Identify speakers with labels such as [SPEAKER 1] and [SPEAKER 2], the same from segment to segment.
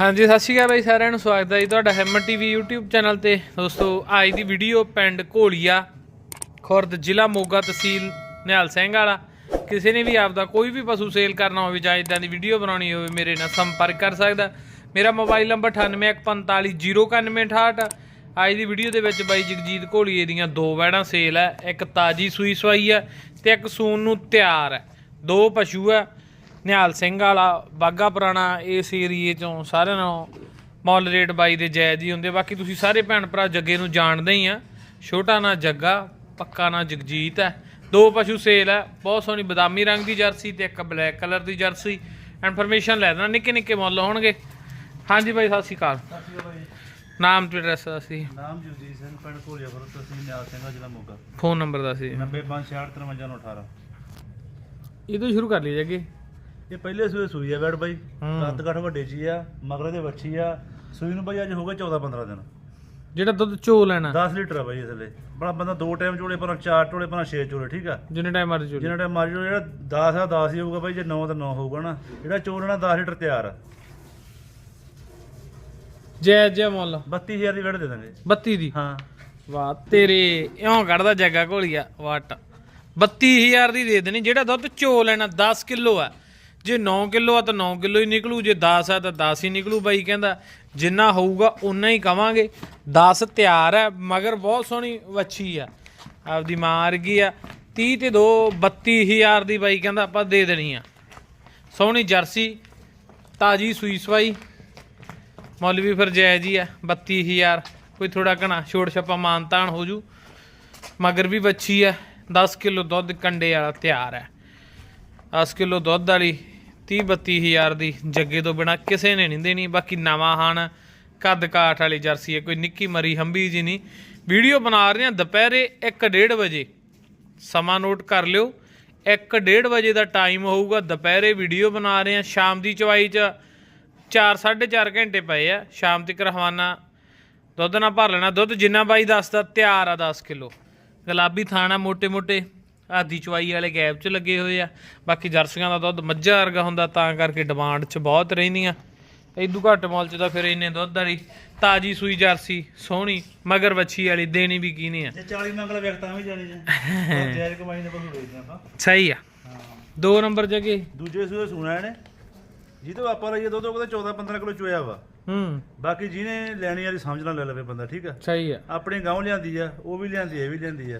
[SPEAKER 1] ਹਾਂਜੀ, ਸਤਿ ਸ਼੍ਰੀ ਅਕਾਲ ਬਾਈ ਸਾਰਿਆਂ ਨੂੰ, ਸਵਾਗਤ ਹੈ ਜੀ ਤੁਹਾਡਾ ਹੈਮਰ ਟੀਵੀ YouTube ਚੈਨਲ ਤੇ। ਦੋਸਤੋ, ਅੱਜ ਦੀ ਵੀਡੀਓ ਪਿੰਡ ਘੋਲੀਆ, ਖੁਰਦ ਜ਼ਿਲ੍ਹਾ ਮੋਗਾ ਤਹਿਸੀਲ ਨਿਹਾਲ ਸਿੰਘ ਵਾਲਾ। ਕਿਸੇ ਨੇ ਵੀ ਆਪਦਾ ਕੋਈ ਵੀ ਪਸ਼ੂ ਸੇਲ ਕਰਨਾ ਹੋਵੇ ਜਾਂ ਇਦਾਂ ਦੀ ਵੀਡੀਓ ਬਣਾਉਣੀ ਹੋਵੇ, ਮੇਰੇ ਨਾਲ ਸੰਪਰਕ ਕਰ ਸਕਦਾ। ਮੇਰਾ ਮੋਬਾਈਲ ਨੰਬਰ 9814509168 ਅੱਜ ਦੀ ਵੀਡੀਓ ਦੇ ਵਿੱਚ ਬਾਈ ਜਗਜੀਤ ਘੋਲੀਏ ਦੀਆਂ ਦੋ ਵੈੜਾਂ ਸੇਲ ਹੈ। ਇੱਕ ਤਾਜੀ ਸੂਈ ਸਵਾਈ ਹੈ ਤੇ ਇੱਕ ਸੂਨ ਨੂੰ ਤਿਆਰ ਹੈ। ਦੋ ਪਸ਼ੂ ਹੈ। ਨਿਹਾਲ ਸਿੰਘ ਵਾਲਾ ਬਾਗਾ ਪੁਰਾਣਾ ਇਸ ਏਰੀਏ ਚੋਂ ਸਾਰਿਆਂ ਨਾਲੋਂ ਮੁੱਲ ਰੇਟ ਬਾਈ ਦੇ ਜਾਇਜ਼ ਹੀ ਹੁੰਦੇ ਬਾਕੀ ਤੁਸੀਂ ਸਾਰੇ ਭੈਣ ਭਰਾ ਜੱਗੇ ਨੂੰ ਜਾਣਦੇ ਹੀ ਆ। ਛੋਟਾ ਨਾ ਜੱਗਾ ਪੱਕਾ ਨਾ ਜਗਜੀਤ ਹੈ। ਦੋ ਪਸ਼ੂ ਸੇਲ ਹੈ ਬਹੁਤ ਸੋਹਣੀ ਬਦਾਮੀ ਰੰਗ ਦੀ ਜਰਸੀ ਤੇ ਇੱਕ ਬਲੈਕ ਕਲਰ ਦੀ ਜਰਸੀ। ਇਨਫੋਰਮੇਸ਼ਨ ਲੈ ਦੇਣਾ ਨਿੱਕੇ ਨਿੱਕੇ ਮੁੱਲ ਹੋਣਗੇ। ਹਾਂਜੀ ਬਾਈ ਸਤਿ ਸ਼੍ਰੀ ਅਕਾਲ। ਨਾਮ ਤੇ ਐਡਰੈਸ ਦੱਸੀ
[SPEAKER 2] ਨਾਮ ਜਗਜੀਤ ਸਿੰਘ ਪਿੰਡ ਕੋਲੀਆ ਫਰਤ ਤਹਿਸੀਲ ਨਿਆਲ ਸਿੰਘ ਜ਼ਿਲ੍ਹਾ ਮੋਗਾ।
[SPEAKER 1] ਫੋਨ ਨੰਬਰ ਦੱਸੀ
[SPEAKER 2] 9566535918
[SPEAKER 1] ਇਹ ਤੋਂ ਸ਼ੁਰੂ ਕਰ ਲਈ ਜੱਗੇ
[SPEAKER 2] ਇਹ ਪਹਿਲੇ ਸੂਏ ਸੂਈ ਆ ਬੈਡ ਬਾਈ। ਕੱਦ ਕੱਠ ਵੱਡੇ ਜੀ ਆ ਮਗਰ ਦੇ ਵੱਛੀ ਆ। ਸੂਈ ਨੂੰ ਬਾਈ ਅੱਜ ਹੋ ਗਏ 14 15 ਦਿਨ।
[SPEAKER 1] ਜਿਹੜਾ ਦੁੱਧ ਚੋ ਲੈਣਾ।
[SPEAKER 2] 10 ਲੀਟਰ ਆ ਬਾਈ ਇਸ ਲਈ ਬੜਾ ਬੰਦਾ ਦੋ ਟਾਈਮ ਚੋਲੇ ਪਰ ਚਾਰ ਚੋਲੇ ਪਰ ਛੇ ਚੋਲੇ ਠੀਕ ਆ?
[SPEAKER 1] ਜਿੰਨੇ ਟਾਈਮ ਮਰਜ਼ੀ ਚੋ
[SPEAKER 2] ਜਿੰਨਾ ਟਾਈਮ ਮਾਰੀ ਚੋਲੇ ਜਿਹੜਾ 10 ਆ 10 ਹੀ ਹੋਊਗਾ ਬਾਈ ਜੇ 9 ਤਾਂ 9 ਹੋਊਗਾ ਨਾ। ਜਿਹੜਾ ਚੋਲਣਾ 10 ਲੀਟਰ ਤਿਆਰ ਆ।
[SPEAKER 1] ਜੈ ਜੈ ਮੁੱਲ।
[SPEAKER 2] 32000 ਦੀ ਬੈਡ ਦੇ ਦਾਂਗੇ।
[SPEAKER 1] 32 ਦੀ?
[SPEAKER 2] ਹਾਂ।
[SPEAKER 1] ਵਾਹ ਤੇਰੇ ਇਉਂ ਕੱਢਦਾ ਜੱਗਾ ਘੋਲੀਆ ਵਾਟ। 32000 ਦੀ ਦੇ ਦੇਣੀ ਜਿਹੜਾ ਦੁੱਧ ਚੋ ਲੈਣਾ 10 ਕਿਲੋ ਆ। ਜੇ 9 ਕਿਲੋ ਆ ਤਾਂ 9 ਕਿਲੋ ਹੀ ਨਿਕਲੂ, ਜੇ 10 ਆ ਤਾਂ 10 ਹੀ ਨਿਕਲੂ ਬਾਈ ਕਹਿੰਦਾ। ਜਿੰਨਾ ਹੋਊਗਾ ਉਨਾ ਹੀ ਕਵਾਂਗੇ। 10 ਤਿਆਰ ਹੈ ਮਗਰ ਬਹੁਤ ਸੋਹਣੀ ਵੱਛੀ ਆ। ਆਪਦੀ ਮਾਂ ਵਰਗੀ ਆ। 30 ਤੇ 2 32000 ਦੀ ਬਾਈ ਕਹਿੰਦਾ ਆਪਾਂ ਦੇ ਦੇਣੀ ਆ। ਸੋਹਣੀ ਜਰਸੀ, ਤਾਜੀ ਸੂਈ ਸਵਾਈ। ਮੁੱਲ ਵੀ ਫਿਰ ਜਾਇਜ਼ ਹੀ ਆ 32000 ਕੋਈ ਥੋੜਾ ਘਣਾ ਛੋੜ ਛੱਪਾ ਮਾਨਤਾਨ ਹੋ ਜੂ। ਮਗਰ ਵੀ ਬੱਚੀ ਆ। 10 ਕਿਲੋ ਦੁੱਧ ਕੰਡੇ ਵਾਲਾ ਤਿਆਰ ਹੈ 10 ਕਿਲੋ ਦੁੱਧ ਵਾਲੀ 30 32000 ਦੀ ਜੱਗੇ ਤੋਂ ਬਿਨਾ ਕਿਸੇ ਨੇ ਨਹੀਂ ਦੇਣੀ, ਬਾਕੀ ਨਵਾਂ ਹਾਨ ਕੱਦ ਕਾਠ ਵਾਲੀ ਜਰਸੀ ਹੈ, ਕੋਈ ਨਿੱਕੀ ਮਰੀ ਹੰਬੀ ਜੀ ਨਹੀਂ। ਵੀਡੀਓ ਬਣਾ ਰਹੇ ਹਾਂ ਦੁਪਹਿਰੇ 1:30 ਵਜੇ। ਸਮਾਂ ਨੋਟ ਕਰ ਲਿਓ 1:30 ਵਜੇ ਦਾ ਟਾਈਮ ਹੋਊਗਾ, ਦੁਪਹਿਰੇ ਵੀਡੀਓ ਬਣਾ ਰਹੇ ਹਾਂ, ਸ਼ਾਮ ਦੀ ਚਵਾਈ 'ਚ 4 4.5 ਘੰਟੇ ਪਏ ਆ, ਸ਼ਾਮ ਤੱਕ ਰਵਾਨਾ। ਦੁੱਧ ਨਾਲ ਭਰ ਲੈਣਾ, ਦੁੱਧ ਜਿੰਨਾ ਬਾਈ ਦੱਸਦਾ, ਤਿਆਰ ਆ 10 ਕਿਲੋ। ਗੁਲਾਬੀ ਥਾਣਾ ਮੋਟੇ ਮੋਟੇ ਆਦੀ ਚਵਾਈ ਵਾਲੇ ਗੈਪ 'ਚ ਲੱਗੇ ਹੋਏ ਆ। ਬਾਕੀ ਜਰਸੀਆਂ ਦਾ ਦੁੱਧ ਮੱਝਾਂ ਵਰਗਾ ਹੁੰਦਾ ਤਾਂ ਕਰਕੇ ਡਿਮਾਂਡ 'ਚ ਬਹੁਤ ਰਹਿੰਦੀਆਂ। ਇਦੋਂ ਘੱਟ ਮੁੱਲ 'ਚ ਤਾਂ ਫਿਰ ਇੰਨੇ ਦੁੱਧ ਵਾਲੀ ਤਾਜੀ ਸੂਈ ਜਰਸੀ ਸੋਹਣੀ ਮਗਰ ਵੱਛੀ ਵਾਲੀ ਦੇਣੀ ਵੀ ਕੀਨੇ ਆ।
[SPEAKER 2] ਜੇ 40 ਮੰਗਲ ਵਿਅਕਤਾਂ ਵੀ ਜਾਣੀ ਜਾਂ ਜਾਇਜ਼ ਕਮਾਈ ਦੇ ਬਸੂ ਵੇਚਦੇ ਆਪਾਂ।
[SPEAKER 1] ਸਹੀ ਆ। ਦੋ ਨੰਬਰ ਜਗੇ
[SPEAKER 2] ਦੂਜੇ ਸੂਏ ਸੁਣਾ ਇਹਨੇ? ਜਿਹਦੇ ਆਪਾਂ ਲਈਏ ਦੁੱਧ ਉਹਦੇ 14 15 ਕਿਲੋ ਚੋਇਆ ਵਾ।
[SPEAKER 1] ਹੂੰ।
[SPEAKER 2] ਬਾਕੀ ਜਿਹਨੇ ਲੈਣੀ ਵਾਲੀ ਸਮਝ ਨਾਲ ਲੈ ਲਵੇ ਬੰਦਾ ਠੀਕ ਆ?
[SPEAKER 1] ਸਹੀ ਆ।
[SPEAKER 2] ਆਪਣੇ ਗਾਉਂ ਲਿਆਂਦੀ ਆ ਉਹ ਵੀ ਲਿਆਂਦੀ ਆ, ਇਹ ਵੀ ਲਿਆਂਦੀ ਆ।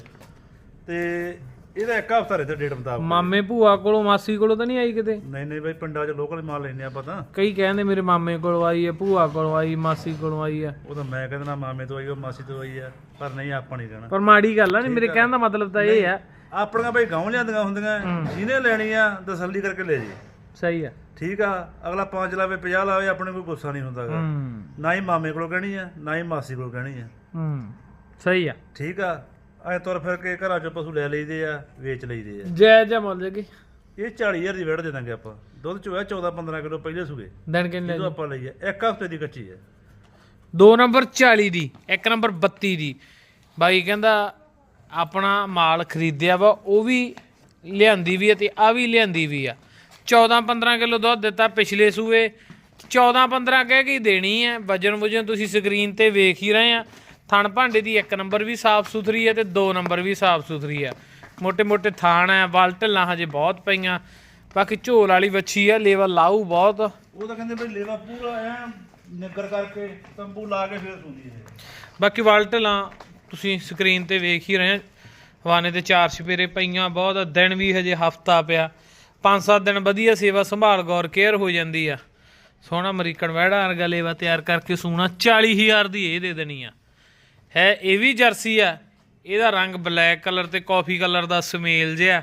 [SPEAKER 2] ਤੇ ਇਹਦਾ ਇੱਕ ਹਫਤਾ ਰਹਿ ਤੇ ਡੇਟ ਮੁਤਾਬਕ
[SPEAKER 1] ਮਾਮੇ ਭੂਆ ਕੋਲੋਂ ਮਾਸੀ ਕੋਲੋਂ ਤਾਂ ਨਹੀਂ ਆਈ ਕਿਤੇ?
[SPEAKER 2] ਨਹੀਂ ਨਹੀਂ ਬਾਈ ਪਿੰਡਾਂ 'ਚ ਲੋਕਲ ਮਾਲ ਲੈਨੇ ਆਪਾਂ ਤਾਂ।
[SPEAKER 1] ਕਈ ਕਹਿੰਦੇ ਮੇਰੇ ਮਾਮੇ ਕੋਲੋਂ ਆਈ ਹੈ ਭੂਆ ਕੋਲੋਂ ਆਈ ਮਾਸੀ ਕੋਲੋਂ ਆਈ ਹੈ।
[SPEAKER 2] ਉਹ ਤਾਂ ਮੈਂ ਕਹਿੰਦਾ ਨਾ ਮਾਮੇ ਤੋਂ ਆਈ ਉਹ ਮਾਸੀ ਤੋਂ ਆਈ ਆ ਪਰ ਨਹੀਂ ਆਪਾਂ ਨਹੀਂ ਕਹਿਣਾ
[SPEAKER 1] ਪਰ ਮਾੜੀ ਗੱਲ ਆ ਨਹੀਂ ਮੇਰੇ ਕਹਿਣ ਦਾ ਮਤਲਬ ਤਾਂ ਇਹ ਆ।
[SPEAKER 2] ਆਪਣੀਆਂ ਬਾਈ ਗਾਉਂ ਲਿਆਂਦੀਆਂ ਹੁੰਦੀਆਂ ਜਿਹਨੇ ਲੈਣੀ ਆ ਤਸੱਲੀ ਕਰਕੇ ਲੈ ਜੀ।
[SPEAKER 1] ਸਹੀ ਆ।
[SPEAKER 2] ਠੀਕ ਆ ਅਗਲਾ 5 ਲਾਵੇ 50 ਲਾਵੇ ਆਪਣੇ ਕੋਈ ਗੁੱਸਾ ਨਹੀਂ ਹੁੰਦਾਗਾ।
[SPEAKER 1] ਹੂੰ।
[SPEAKER 2] ਨਾ ਹੀ ਮਾਮੇ ਕੋਲੋਂ ਕਹਿਣੀ ਆ ਨਾ ਹੀ ਮਾਸੀ ਕੋਲੋਂ ਕਹਿਣੀ ਆ।
[SPEAKER 1] ਹੂੰ। ਸਹੀ ਆ।
[SPEAKER 2] ਠੀਕ ਆ। ਐ ਤੁਰ ਫਿਰ ਕੇ ਘਰਾਂ ਚੋਂ ਪਸ਼ੂ ਲੈ ਲਈਦੇ ਆ ਵੇਚ ਲਈਦੇ ਆ।
[SPEAKER 1] ਜੈ ਜੈ ਮੁੱਲ ਜਗੀ
[SPEAKER 2] ਇਹ 40000 ਦੀ ਵੜ ਦੇ ਦਾਂਗੇ ਆਪਾਂ। ਦੁੱਧ ਚੋਇਆ 14 15 ਕਿਲੋ ਪਹਿਲੇ ਸੂਏ
[SPEAKER 1] ਦਿਨ ਕਿੰਨੇ
[SPEAKER 2] ਜਦੋਂ ਆਪਾਂ ਲਈਏ ਇੱਕ ਹਫ਼ਤੇ ਦੀ ਕੱਚੀ ਹੈ।
[SPEAKER 1] ਦੋ ਨੰਬਰ 40 ਦੀ ਇੱਕ ਨੰਬਰ 32 ਦੀ। ਬਾਈ ਕਹਿੰਦਾ ਆਪਣਾ ਮਾਲ ਖਰੀਦਿਆ ਵਾ ਉਹ ਵੀ ਲਿਆਂਦੀ ਵੀ ਆ ਤੇ ਆ ਵੀ ਲਿਆਂਦੀ ਵੀ ਆ। 14 15 ਕਿਲੋ ਦੁੱਧ ਦਿੱਤਾ ਪਿਛਲੇ ਸੂਏ। 14 15 ਕਹਿ ਕੇ ਦੇਣੀ ਹੈ। ਵਜਨ ਵਜਨ ਤੁਸੀਂ ਸਕਰੀਨ ਤੇ ਵੇਖ ਹੀ ਰਹੇ ਆ। ਥਣ ਭਾਂਡੇ ਦੀ ਇੱਕ ਨੰਬਰ ਵੀ ਸਾਫ਼ ਸੁਥਰੀ ਹੈ ਤੇ ਦੋ ਨੰਬਰ ਵੀ ਸਾਫ਼ ਸੁਥਰੀ ਹੈ। ਮੋٹے-ਮੋٹے ਥਾਣ ਹੈ ਵਲ ਢੱਲਾਂ ਹਜੇ ਬਹੁਤ ਪਈਆਂ। ਬਾਕੀ ਝੋਲ ਵਾਲੀ ਵੱਛੀ ਆ ਲੇਵਾ ਲਾਊ ਬਹੁਤ।
[SPEAKER 2] ਉਹ ਤਾਂ ਕਹਿੰਦੇ ਬਈ ਲੇਵਾ ਪੂਰਾ ਐ ਨਿੱਗਰ ਕਰਕੇ ਤੰਬੂ ਲਾ ਕੇ ਫੇਰ ਸੂਦੀ ਹੈ।
[SPEAKER 1] ਬਾਕੀ ਵਲ ਢੱਲਾਂ ਤੁਸੀਂ ਸਕਰੀਨ ਤੇ ਵੇਖ ਹੀ ਰਹੇ ਹਵਾਨੇ ਤੇ ਚਾਰ ਛਪੇਰੇ ਪਈਆਂ ਬਹੁਤ ਦਿਨ ਵੀ ਹਜੇ ਹਫਤਾ ਪਿਆ। ਪੰਜ ਸੱਤ ਦਿਨ ਵਧੀਆ ਸੇਵਾ ਸੰਭਾਲ ਗੌਰ ਕੇਅਰ ਹੋ ਜਾਂਦੀ ਆ। ਸੋਹਣਾ ਮਰੀਕਣ ਵੈੜਾ ਅਰਗਾ ਲੇਵਾ ਤਿਆਰ ਕਰਕੇ ਸੂਣਾ 40000 ਦੀ ਇਹ ਦੇ ਦੇਣੀ ਆ। ਹੈ, ਇਹ ਵੀ ਜਰਸੀ ਆ। ਇਹਦਾ ਰੰਗ ਬਲੈਕ ਕਲਰ ਤੇ ਕਾਫੀ ਕਲਰ ਦਾ ਸਮੇਲ ਜਿਹਾ।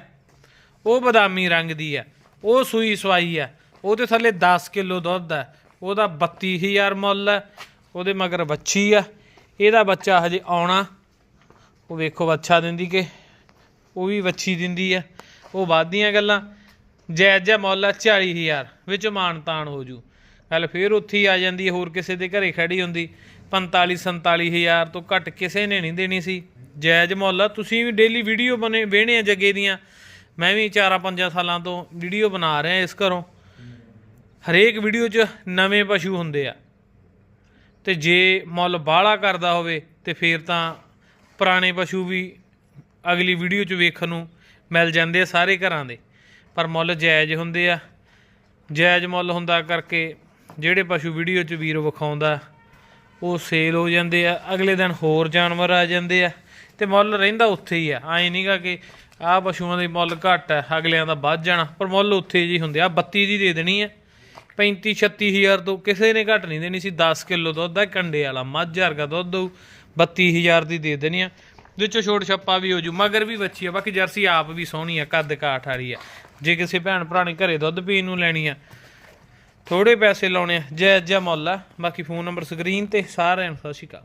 [SPEAKER 1] ਉਹ ਬਦਾਮੀ ਰੰਗ ਦੀ ਆ। ਉਹ ਸੂਈ ਸਵਾਈ ਆ। ਉਹਦੇ ਥੱਲੇ 10 ਕਿਲੋ ਦੁੱਧ ਆ। ਉਹਦਾ 32000 ਮੁੱਲ ਆ। ਉਹਦੇ ਮਗਰ ਵੱਛੀ ਆ। ਇਹਦਾ ਬੱਚਾ ਹਜੇ ਆਉਣਾ। ਉਹ ਵੇਖੋ ਬੱਚਾ ਦਿੰਦੀ ਕਿ ਉਹ ਵੀ ਵੱਛੀ ਦਿੰਦੀ ਆ। ਉਹ ਵੱਧਦੀਆਂ ਗੱਲਾਂ। ਜਾਇਜ਼ ਜਿਹਾ ਮੁੱਲ ਆ 40000 ਵਿੱਚ ਮਾਨ ਤਾਨ ਹੋ ਜੂ। ਗੱਲ ਫੇਰ ਉੱਥੇ ਹੀ ਆ ਜਾਂਦੀ ਹੋਰ ਕਿਸੇ ਦੇ ਘਰੇ ਖੜੀ ਹੁੰਦੀ। 45 47000 ਤੋਂ ਘੱਟ ਕਿਸੇ ਨੇ ਨਹੀਂ ਦੇਣੀ ਸੀ। ਜਾਇਜ਼ ਮੁੱਲ ਆ ਤੁਸੀਂ ਵੀ ਡੇਲੀ ਵੀਡੀਓ ਬਣੇ ਵੇਣੇ ਆ ਜੱਗੇ ਦੀਆਂ। ਮੈਂ ਵੀ 4-5 ਸਾਲਾਂ ਤੋਂ ਵੀਡੀਓ ਬਣਾ ਰਿਹਾ ਇਸ ਘਰੋਂ। ਹਰੇਕ ਵੀਡੀਓ 'ਚ ਨਵੇਂ ਪਸ਼ੂ ਹੁੰਦੇ ਆ। ਤੇ ਜੇ ਮੁੱਲ ਬਾਹਲਾ ਕਰਦਾ ਹੋਵੇ, ਤੇ ਫੇਰ ਤਾਂ ਪੁਰਾਣੇ ਪਸ਼ੂ ਵੀ ਅਗਲੀ ਵੀਡੀਓ 'ਚ ਵੇਖਣ ਨੂੰ ਮਿਲ ਜਾਂਦੇ ਆ ਸਾਰੇ ਘਰਾਂ ਦੇ। ਪਰ ਮੁੱਲ ਜਾਇਜ਼ ਹੁੰਦੇ ਆ। ਜਾਇਜ਼ ਮੁੱਲ ਹੁੰਦਾ ਕਰਕੇ ਜਿਹੜੇ ਪਸ਼ੂ ਵੀਡੀਓ 'ਚ ਵੀਰ ਵਿਖਾਉਂਦਾ ਉਹ ਸੇਲ ਹੋ ਜਾਂਦੇ ਆ, ਅਗਲੇ ਦਿਨ ਹੋਰ ਜਾਨਵਰ ਆ ਜਾਂਦੇ ਆ, ਤੇ ਮੁੱਲ ਰਹਿੰਦਾ ਉੱਥੇ ਹੀ ਆ। ਐ ਨਹੀਂਗਾ ਕਿ ਆਹ ਪਸ਼ੂਆਂ ਦੇ ਮੁੱਲ ਘੱਟ ਆ, ਅਗਲਿਆਂ ਦਾ ਵੱਧ ਜਾਣਾ, ਪਰ ਮੁੱਲ ਉੱਥੇ ਜੀ ਹੁੰਦੇ ਆ। 32 ਦੀ ਦੇ ਦੇਣੀ ਆ 35 36000 ਤੋਂ ਕਿਸੇ ਨੇ ਘੱਟ ਨਹੀਂ ਦੇਣੀ ਸੀ 10 ਕਿਲੋ ਦੁੱਧ ਆ, ਕੰਡੇ ਵਾਲਾ ਮੱਝ ਵਰਗਾ ਦੁੱਧ ਦਊ 32000 ਦੀ ਦੇ ਦੇਣੀ ਆ। ਵਿੱਚੋਂ ਛੋਟ ਛੱਪਾ ਵੀ ਹੋ ਜੂ, ਮਗਰ ਵੀ ਬੱਚੀ ਆ, ਬਾਕੀ ਜਰਸੀ ਆਪ ਵੀ ਸੋਹਣੀ ਆ, ਕੱਦ ਕਾਠ ਵਾਲੀ ਆ। ਜੇ ਕਿਸੇ ਭੈਣ ਭਰਾ ਨੇ ਘਰੇ ਦੁੱਧ ਪੀਣ ਨੂੰ ਲੈਣੀ ਆ ਥੋੜੇ ਪੈਸੇ ਲਾਉਣੇ ਆ। ਜੈ ਜੈ ਮੁੱਲ। ਬਾਕੀ ਫੋਨ ਨੰਬਰ ਸਕਰੀਨ ਤੇ ਸਾਰਿਆਂ ਨੂੰ ਸਤਿ ਸ਼੍ਰੀ ਅਕਾਲ।